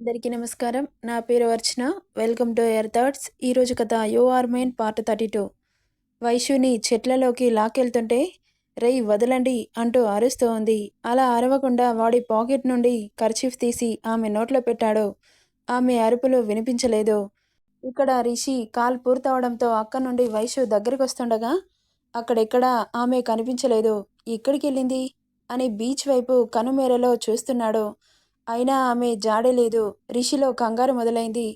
అందరికీ నమస్కారం. నా పేరు Archana. Welcome to air thoughts. ఈరోజు కథ you are mine part thirty two. వైశ్యుని చెట్లలోకి లాకెళ్తుంటే రేయ్ వదలండి అంటూ అరుస్తూ ఉంది అలా అరవకుండా వాడి పాకెట్ నుండి కర్చీఫ్ తీసి ఆమె నోట్లో పెట్టాడు. ఆమె అరుపులు వినిపించలేదు. ఇక్కడ రిషి కాల్ పూర్తవడంతో అక్క నుండి వైశ్యు దగ్గరికి వస్తుండగా అక్కడెక్కడా? ఆమె కనిపించలేదు. ఎక్కడికి వెళ్ళింది అని బీచ్ వైపు కనుమేరలో చూస్తున్నాడు. అయినా ఆమె జాడే లేదు. రిషిలో కంగారు మొదలైంది.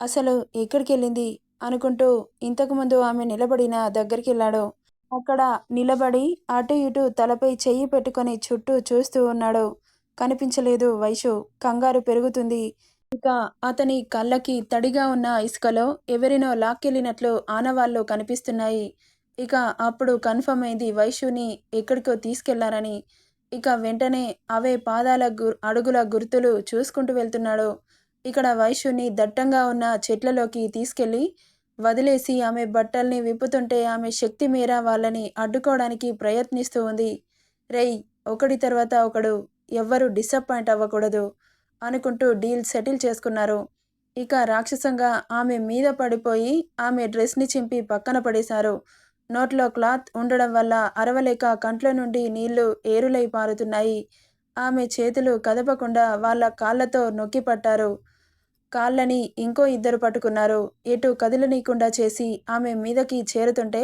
అసలు ఎక్కడికి వెళ్ళింది అనుకుంటూ ఇంతకుముందు ఆమె నిలబడిన దగ్గరికి వెళ్ళాడు అక్కడ నిలబడి అటు ఇటు తలపై చెయ్యి పెట్టుకొని చుట్టూ చూస్తూ ఉన్నాడు. కనిపించలేదు వైషు. కంగారు పెరుగుతుంది. ఇక అతని కళ్ళకి తడిగా ఉన్న ఇసుకలో ఎవరినో లాక్కెళ్ళినట్లు ఆనవాళ్ళు కనిపిస్తున్నాయి. ఇక అప్పుడు కన్ఫర్మ్ అయింది వైషుని ఎక్కడికో తీసుకెళ్ళారని. ఇక వెంటనే అవే పాదాల గు అడుగుల గుర్తులు చూసుకుంటూ వెళ్తున్నాడు. ఇక్కడ వైశ్యుని దట్టంగా ఉన్న చెట్లలోకి తీసుకెళ్ళి వదిలేసి ఆమె బట్టల్ని విప్పుతుంటే ఆమె శక్తి మేర వాళ్ళని అడ్డుకోవడానికి ప్రయత్నిస్తూ ఉంది. రేయ్ ఒకటి తర్వాత ఒకడు ఎవ్వరు డిసప్పాయింట్ అవ్వకూడదు అనుకుంటూ డీల్ సెటిల్ చేసుకున్నారు. ఇక రాక్షసంగా ఆమె మీద పడిపోయి ఆమె డ్రెస్ని చింపి పక్కన పడేశారు. నోట్లో క్లాత్ ఉండడం వల్ల అరవలేక కంట్ల నుండి నీళ్ళు ఏరులై పారుతున్నాయి ఆమె చేతులు కదపకుండా వాళ్ళ కాళ్ళతో నొక్కి పట్టారు. కాళ్ళని ఇంకో ఇద్దరు పట్టుకున్నారు. ఎటు కదలనీయకుండా చేసి ఆమె మీదకి చేరుతుంటే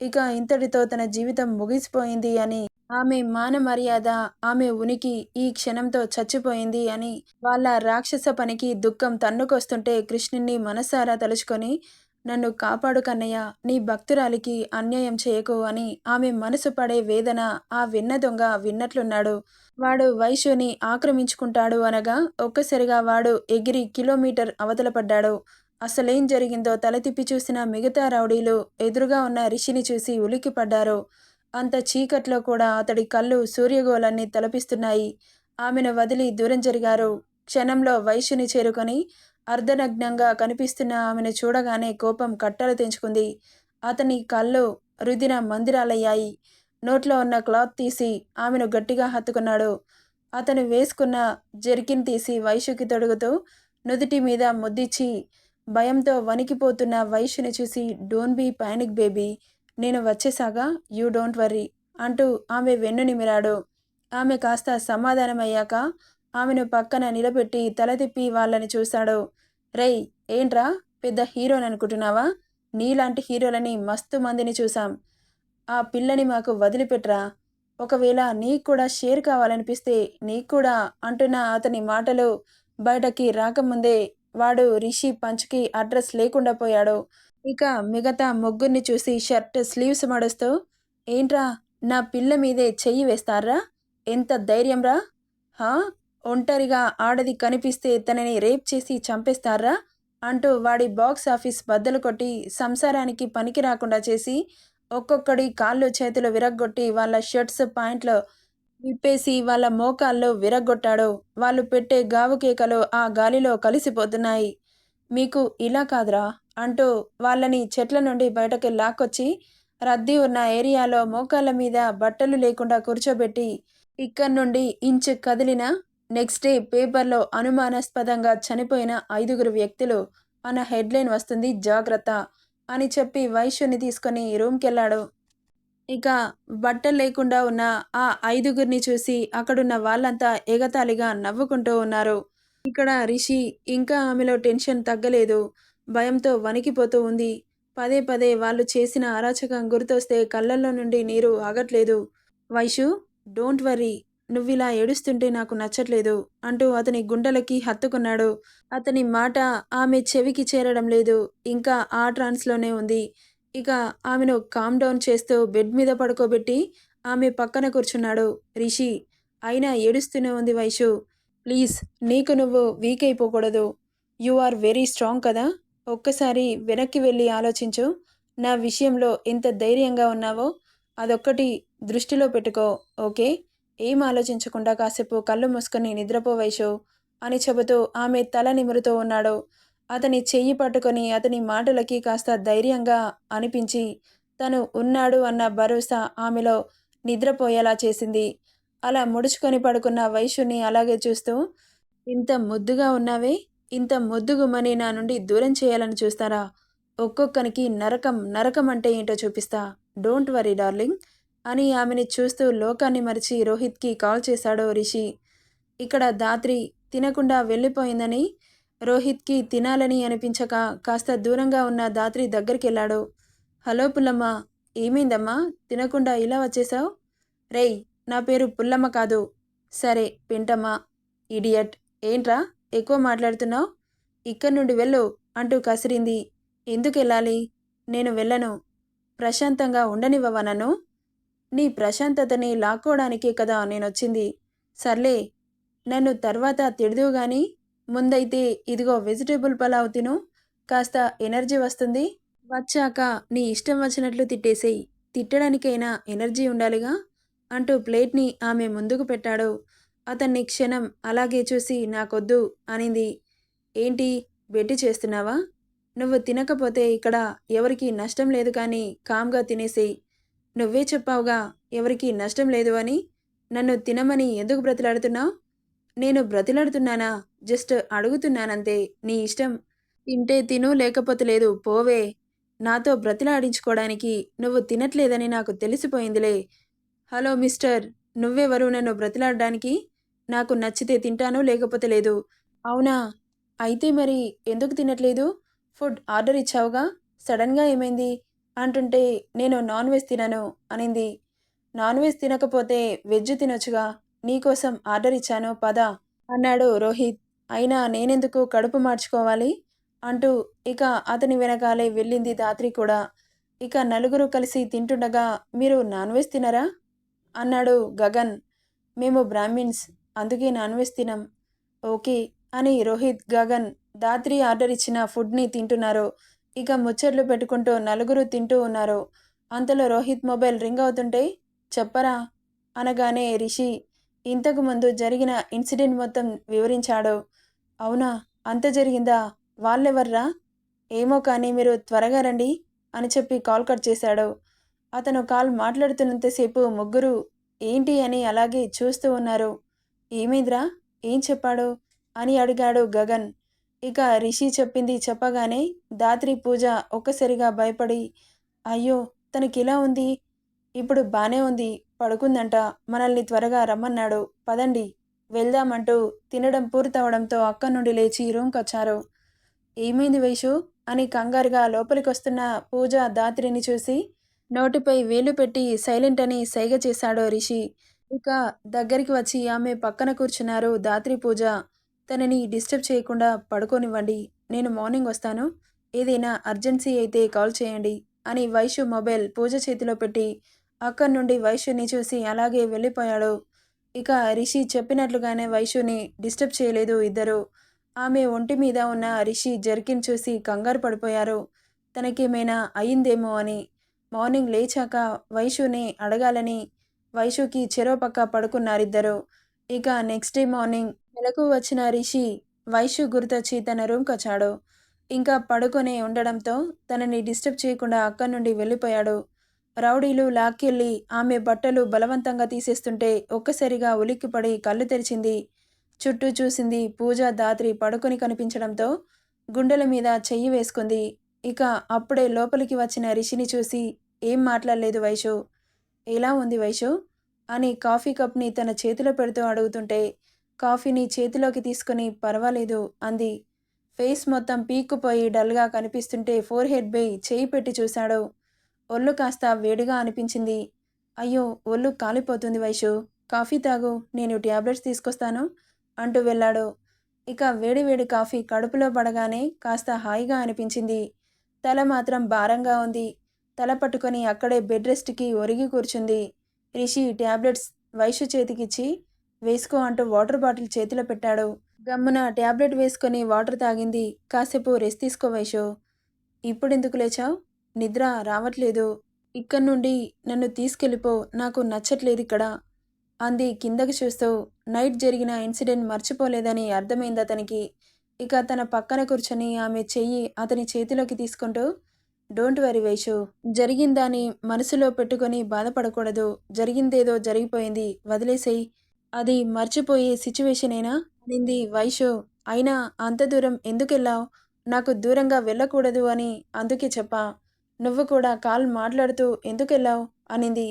ఇక ఇంతటితో తన జీవితం ముగిసిపోయింది అని ఆమె మాన మర్యాద ఆమె ఉనికి ఈ క్షణంతో చచ్చిపోయింది అని వాళ్ళ రాక్షస పనికి దుఃఖం తన్నుకొస్తుంటే కృష్ణుణ్ణి మనసారా తలుచుకొని నన్ను కాపాడు కన్నయ్య. నీ భక్తురాలికి అన్యాయం చేయకు అని ఆమె మనసు పడే వేదన ఆ విన్న దొంగ విన్నట్లున్నాడు. వాడు వైశ్యుని ఆక్రమించుకుంటాడు అనగా ఒక్కసారిగా వాడు ఎగిరి కిలోమీటర్ అవతల పడ్డాడు. అసలేం జరిగిందో తల తిప్పి చూసిన మిగతా రౌడీలు ఎదురుగా ఉన్న రిషిని చూసి ఉలిక్కి పడ్డారు. అంత చీకట్లో కూడా అతడి కళ్ళు సూర్యగోళాన్ని తలపిస్తున్నాయి. ఆమెను వదిలి దూరం జరిగారు. క్షణంలో వైశ్యుని చేరుకొని అర్ధనగ్నంగా కనిపిస్తున్న ఆమెను చూడగానే కోపం కట్టలు తెంచుకుంది. అతని కళ్ళు రుదిన మందిరాలయ్యాయి. నోట్లో ఉన్న క్లాత్ తీసి ఆమెను గట్టిగా హత్తుకున్నాడు. అతను వేసుకున్న జెర్కిన్ తీసి వైశ్యుకి తొడుగుతూ నుదుటి మీద ముద్దిచ్చి భయంతో వణికిపోతున్న వైశ్యుని చూసి డోంట్ బీ పానిక్ బేబీ. నేను వచ్చేసాగా. యూ డోంట్ వర్రీ అంటూ ఆమె వెన్ను నిమిరాడు. ఆమె కాస్త సమాధానమయ్యాక ఆమెను పక్కన నిలబెట్టి తల తిప్పి వాళ్ళని చూశాడు. రేయ్ ఏంట్రా? పెద్ద హీరోని అనుకుంటున్నావా నీలాంటి హీరోలని మస్తు మందిని చూసాం ఆ పిల్లని మాకు వదిలిపెట్రా. ఒకవేళ నీకు కూడా షేర్ కావాలనిపిస్తే నీకు కూడా అంటున్న అతని మాటలు బయటకి రాకముందే వాడు రిషి పంచ్కి అడ్రస్ లేకుండా పోయాడు. ఇక మిగతా ముగ్గురిని చూసి షర్ట్ స్లీవ్స్ మడుస్తూ ఏంట్రా నా పిల్ల మీదే చెయ్యి వేస్తారా? ఎంత ధైర్యంరా? హా? ఒంటరిగా ఆడది కనిపిస్తే తనని రేప్ చేసి చంపేస్తారా? అంటూ వాడి బాక్స్ ఆఫీస్ బద్దలు కొట్టి సంసారానికి పనికి రాకుండా చేసి ఒక్కొక్కడి కాళ్ళు చేతులు విరగ్గొట్టి వాళ్ళ షర్ట్స్ పాయింట్లు విప్పేసి వాళ్ళ మోకాల్లో విరగ్గొట్టాడు. వాళ్ళు పెట్టే గావు కేకలు ఆ గాలిలో కలిసిపోతున్నాయి. మీకు ఇలా కాదురా అంటూ వాళ్ళని చెట్ల నుండి బయటకు లాక్కొచ్చి రద్దీ ఉన్న ఏరియాలో మోకాళ్ళ మీద బట్టలు లేకుండా కూర్చోబెట్టి ఇక్కడి నుండి ఇంచు కదిలిన నెక్స్ట్ డే పేపర్లో అనుమానాస్పదంగా చనిపోయిన ఐదుగురు వ్యక్తులు అన్న హెడ్లైన్ వస్తుంది జాగ్రత్త అని చెప్పి వైశ్యుని తీసుకొని రూమ్కి వెళ్ళాడు ఇక బట్టలు లేకుండా ఉన్న ఆ ఐదుగురిని చూసి అక్కడున్న వాళ్ళంతా ఎగతాళిగా నవ్వుకుంటూ ఉన్నారు. ఇక్కడ రిషి ఇంకా ఆమెలో టెన్షన్ తగ్గలేదు. భయంతో వణికిపోతూ ఉంది. పదే పదే వాళ్ళు చేసిన అరాచకం గుర్తొస్తే కళ్ళల్లో నుండి నీరు ఆగట్లేదు. వైషు డోంట్ వర్రీ నువ్విలా ఏడుస్తుంటే నాకు నచ్చట్లేదు అంటూ అతని గుండెలకి హత్తుకున్నాడు. అతని మాట ఆమె చెవికి చేరడం లేదు. ఇంకా ఆ ట్రాన్స్లోనే ఉంది. ఇక ఆమెను కామ్ డౌన్ చేస్తూ బెడ్ మీద పడుకోబెట్టి ఆమె పక్కన కూర్చున్నాడు. రిషి అయినా ఏడుస్తూనే ఉంది వైషు. ప్లీజ్ నీకు నువ్వు వీక్ అయిపోకూడదు. యు ఆర్ వెరీ స్ట్రాంగ్ కదా. ఒక్కసారి వెనక్కి వెళ్ళి ఆలోచించు. నా విషయంలో ఎంత ధైర్యంగా ఉన్నావో అదొక్కటి దృష్టిలో పెట్టుకో ఓకే? ఏం ఆలోచించకుండా కాసేపు కళ్ళు మూసుకుని నిద్రపోవైషో అని చెబుతూ ఆమె తల నిమురుతూ ఉన్నాడు. అతని చెయ్యి పట్టుకొని అతని మాటలకి కాస్త ధైర్యంగా అనిపించి తను ఉన్నాడు అన్న భరోసా ఆమెలో నిద్రపోయేలా చేసింది. అలా ముడుచుకొని పడుకున్న వైశ్యుని అలాగే చూస్తూ ఇంత ముద్దుగా ఉన్నావే? ఇంత ముద్దుగుమని నా నుండి దూరం చేయాలని చూస్తారా? ఒక్కొక్కనికి నరకం నరకం అంటే ఏంటో చూపిస్తా. Don't worry darling. అని ఆమెని చూస్తూ లోకాన్ని మరిచి రోహిత్కి కాల్ చేశాడు రిషి. ఇక్కడ దాత్రి తినకుండా వెళ్ళిపోయిందని రోహిత్కి తినాలని అనిపించక కాస్త దూరంగా ఉన్న దాత్రి దగ్గరికి వెళ్ళాడు హలో పుల్లమ్మ ఏమైందమ్మా? తినకుండా ఇలా వచ్చేసావు రేయ్ నా పేరు పుల్లమ్మ కాదు. సరే పింటమ్మ ఇడియట్ ఏంట్రా? ఎక్కువ మాట్లాడుతున్నావు? ఇక్కడి నుండి వెళ్ళు అంటూ కసిరింది. ఎందుకు వెళ్ళాలి? నేను వెళ్ళను. ప్రశాంతంగా ఉండనివ్వవా నన్ను? నీ ప్రశాంతతని లాక్కోవడానికే కదా నేనొచ్చింది. సర్లే నన్ను తర్వాత తిడదువు గాని ముందైతే ఇదిగో వెజిటేబుల్ పలావ్ తిను కాస్త ఎనర్జీ వస్తుంది. వచ్చాక నీ ఇష్టం వచ్చినట్లు తిట్టేసేయి తిట్టడానికైనా ఎనర్జీ ఉండాలిగా అంటూ ప్లేట్ని ఆమె ముందుకు పెట్టాడు. అతన్ని క్షణం అలాగే చూసి నాకొద్దు అనింది. ఏంటి బెట్టి చేస్తున్నావా? నువ్వు తినకపోతే ఇక్కడ ఎవరికి నష్టం లేదు కానీ కామ్గా తినేసేయి. నువ్వే చెప్పావుగా ఎవరికీ నష్టం లేదు అని. నన్ను తినమని ఎందుకు బ్రతిలాడుతున్నావు? నేను బ్రతిలాడుతున్నానా? జస్ట్ అడుగుతున్నానంతే నీ ఇష్టం. తింటే తిను లేకపోతే లేదు పోవే. నాతో బ్రతిలాడించుకోవడానికి నువ్వు తినట్లేదని నాకు తెలిసిపోయిందిలే. హలో మిస్టర్ నువ్వెవరు నన్ను బ్రతిలాడడానికి? నాకు నచ్చితే తింటాను లేకపోతే లేదు. అవునా? అయితే మరి ఎందుకు తినట్లేదు? ఫుడ్ ఆర్డర్ ఇచ్చావుగా? సడన్గా ఏమైంది? అంటుంటే నేను నాన్ వెజ్ తినను అనింది. నాన్ వెజ్ తినకపోతే వెజ్ తినొచ్చుగా నీకోసం ఆర్డర్ ఇచ్చాను పద అన్నాడు రోహిత్. అయినా నేనెందుకు కడుపు మార్చుకోవాలి? అంటూ ఇక అతని వెనకాలే వెళ్ళింది దాత్రి కూడా. ఇక నలుగురు కలిసి తింటుండగా మీరు నాన్ వెజ్ తినరా? అన్నాడు గగన్. మేము బ్రాహ్మిన్స్ అందుకే నాన్ వెజ్ తినం. ఓకే అని రోహిత్ గగన్ దాత్రి ఆర్డర్ ఇచ్చిన ఫుడ్ని తింటున్నారు ఇక ముచ్చట్లు పెట్టుకుంటూ నలుగురు తింటూ ఉన్నారు. అంతలో రోహిత్ మొబైల్ రింగ్ అవుతుంటే చెప్పరా అనగానే రిషి ఇంతకు ముందు జరిగిన ఇన్సిడెంట్ మొత్తం వివరించాడు. అవునా? అంత జరిగిందా? వాళ్ళెవర్రా? ఏమో కానీ మీరు త్వరగా రండి అని చెప్పి కాల్ కట్ చేశాడు. అతను కాల్ మాట్లాడుతున్నంతసేపు ముగ్గురు ఏంటి అని అలాగే చూస్తూ ఉన్నారు. ఏమైందిరా? ఏం చెప్పాడు అని అడిగాడు గగన్. ఇక రిషి చెప్పింది చెప్పగానే దాత్రి పూజ ఒక్కసారిగా భయపడి అయ్యో తనకిలా ఉంది? ఇప్పుడు బానే ఉంది పడుకుందంట మనల్ని త్వరగా రమ్మన్నాడు పదండి వెళ్దామంటూ తినడం పూర్తవడంతో అక్క నుండి లేచి రూమ్కి వచ్చారు ఏమైంది వైషు? అని కంగారుగా లోపలికొస్తున్న పూజ దాత్రిని చూసి నోటిపై వేలు పెట్టి సైలెంట్ అని సైగ చేశాడు రిషి. ఇక దగ్గరికి వచ్చి ఆమె పక్కన కూర్చున్నారు దాత్రి పూజ. తనని డిస్టర్బ్ చేయకుండా పడుకోనివ్వండి. నేను మార్నింగ్ వస్తాను. ఏదైనా అర్జెన్సీ అయితే కాల్ చేయండి అని వైషు మొబైల్ పూజ చేతిలో పెట్టి అక్కడి నుండి వైశ్యుని చూసి అలాగే వెళ్ళిపోయాడు. ఇక రిషి చెప్పినట్లుగానే వైశ్యుని డిస్టర్బ్ చేయలేదు ఇద్దరు. ఆమె ఒంటి మీద ఉన్న రిషి జర్కిన్ చూసి కంగారు పడిపోయారు. తనకేమైనా అయిందేమో అని. మార్నింగ్ లేచాక వైషుని అడగాలని వైషుకి చెరో పక్క పడుకున్నారిద్దరు. ఇక నెక్స్ట్ డే మార్నింగ్ నెలకు వచ్చిన రిషి వైశ్యు గుర్తొచ్చి తన రూమ్కి వచ్చాడు. ఇంకా పడుకొని ఉండడంతో తనని డిస్టర్బ్ చేయకుండా అక్కడి నుండి వెళ్ళిపోయాడు. రౌడీలు లాక్కెళ్ళి ఆమె బట్టలు బలవంతంగా తీసేస్తుంటే ఒక్కసారిగా ఉలిక్కిపడి కళ్ళు తెరిచింది. చుట్టూ చూసింది పూజ దాత్రి పడుకొని కనిపించడంతో గుండెల మీద చెయ్యి వేసుకుంది. ఇక అప్పుడే లోపలికి వచ్చిన రిషిని చూసి ఏం మాట్లాడలేదు వైషు ఎలా ఉంది వైషు అని కాఫీ కప్ని తన చేతిలో పెడుతూ అడుగుతుంటే కాఫీని చేతిలోకి తీసుకుని పర్వాలేదు అంది. ఫేస్ మొత్తం పీక్కుపోయి డల్గా కనిపిస్తుంటే ఫోర్ హెడ్ బై చేయి పెట్టి చూశాడు. ఒళ్ళు కాస్త వేడిగా అనిపించింది. అయ్యో ఒళ్ళు కాలిపోతుంది వైషు. కాఫీ తాగు. నేను ట్యాబ్లెట్స్ తీసుకొస్తాను అంటూ వెళ్ళాడు. ఇక వేడి వేడి కాఫీ కడుపులో పడగానే కాస్త హాయిగా అనిపించింది. తల మాత్రం భారంగా ఉంది. తల పట్టుకొని అక్కడే బెడ్ రెస్ట్కి ఒరిగి కూర్చుంది. రిషి ట్యాబ్లెట్స్ వైషు చేతికిచ్చి వేసుకో అంటూ వాటర్ బాటిల్ చేతిలో పెట్టాడు. గమ్మున ట్యాబ్లెట్ వేసుకొని వాటర్ తాగింది. కాసేపు రెస్ట్ తీసుకో వైషు ఇప్పుడెందుకు లేచావు? నిద్ర రావట్లేదు. ఇక్కడి నుండి నన్ను తీసుకెళ్ళిపో. నాకు నచ్చట్లేదు ఇక్కడ. అంది కిందకి చూస్తూ. నైట్ జరిగిన ఇన్సిడెంట్ మర్చిపోలేదని అర్థమైంది అతనికి. ఇక తన పక్కన కూర్చొని ఆమె చెయ్యి అతని చేతిలోకి తీసుకుంటూ డోంట్ వరీ వైషు జరిగిందాని మనసులో పెట్టుకొని బాధపడకూడదు. జరిగిందేదో జరిగిపోయింది. వదిలేసేయి. అది మర్చిపోయే సిచ్యువేషన్ అయినా నింది వైషు. అయినా అంత దూరం ఎందుకెళ్ళావు? నాకు దూరంగా వెళ్ళకూడదు అని అందుకే చెప్పా. నువ్వు కూడా కాల్ మాట్లాడుతూ ఎందుకెళ్ళావు? అనింది.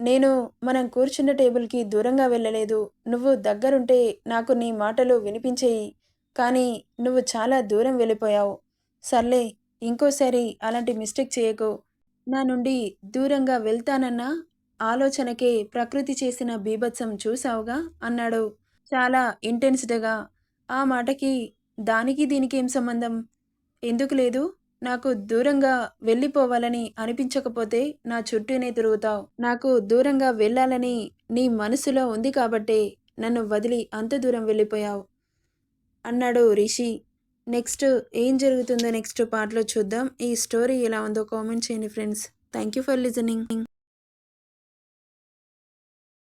నేను మనం కూర్చున్న టేబుల్కి దూరంగా వెళ్ళలేదు. నువ్వు దగ్గరుంటే నాకు నీ మాటలు వినిపించేయి. కానీ నువ్వు చాలా దూరం వెళ్ళిపోయావు. సర్లే ఇంకోసారి అలాంటి మిస్టేక్ చేయకు. నా నుండి దూరంగా వెళ్తానన్నా ఆలోచనకే ప్రకృతి చేసిన బీభత్సం చూసావుగా అన్నాడు చాలా ఇంటెన్స్డ్గా ఆ మాటకి దానికి దీనికి ఏం సంబంధం? ఎందుకు లేదు? నాకు దూరంగా వెళ్ళిపోవాలని అనిపించకపోతే నా చుట్టూనే తిరుగుతావు. నాకు దూరంగా వెళ్ళాలని నీ మనసులో ఉంది కాబట్టే నన్ను వదిలి అంత దూరం వెళ్ళిపోయావు. అన్నాడు రిషి. నెక్స్ట్ ఏం జరుగుతుందో నెక్స్ట్ పార్ట్లో చూద్దాం. ఈ స్టోరీ ఎలా ఉందో కామెంట్ చేయండి friends. Thank you for listening.